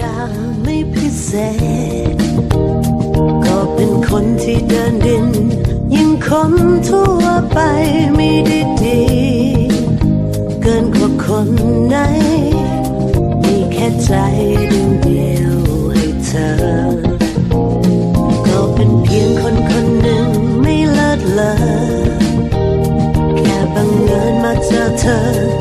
ดาไม่พิเศษ ก็เป็นคนที่เดินดิน ยิ่งคนทั่วไปไม่ได้ดี เกินกว่าคนไหน มีแค่ใจดวงเดียวให้เธอ ก็เป็นเพียงคนคนหนึ่งไม่เลิศเลอแค่บังเอิญมาเจอเธอ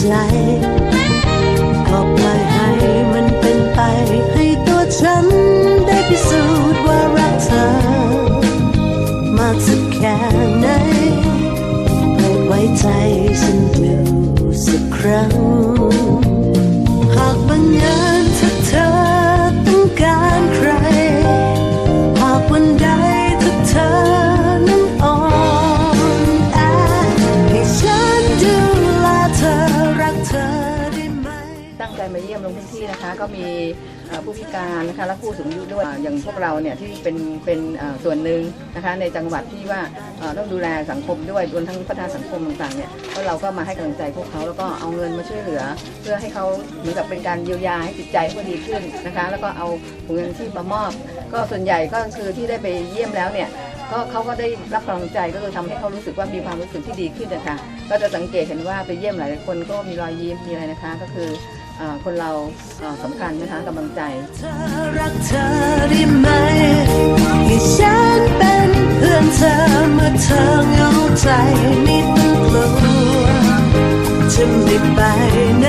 ใจ ก็ปล่อยให้มันเป็นไป ให้ตัวฉันได้พิสูจน์ว่ารักเธอ มากสักแค่ไหนโปรดไว้ใจฉันดูสักครั้ง ใจมาเยี่ยมลงพื้นที่นะคะ ก็มีผู้พิการนะคะและผู้สูงอายุด้วยอย่างพวกเราเนี่ยที่เป็นเป็นส่วนหนึ่งนะคะในจังหวัดที่ว่าต้องดูแลสังคมด้วยรวมทั้งพัฒนาสังคมต่างๆเนี่ยก็เราก็มาให้กำลังใจพวกเขาแล้วก็เอาเงินมาช่วยเหลือ เพื่อให้เขาเหมือนกับเป็นการเยียวยาให้จิตใจเขาดีขึ้นนะคะ แล้วก็เอาถุงเงินที่มามอบ ก็ส่วนใหญ่ก็คือที่ได้ไปเยี่ยมแล้วเนี่ยก็เขาก็ได้รับกำลังใจก็คือทำให้เขารู้สึกว่ามีความรู้สึกที่ดีขึ้นนะคะ ก็จะสังเกตเห็นว่าไปเยี่ยมหลายคนก็มีรอยยิ้มมีอะไรนะคะ ก็คือ คนเราสำคัญนะคะกำลังใจเธอรักเธอได้ไหมให้ฉันเป็นเพื่อนเธอเมื่อเธอเหงาใจไม่ต้องกลัวจะไม่ไปไหน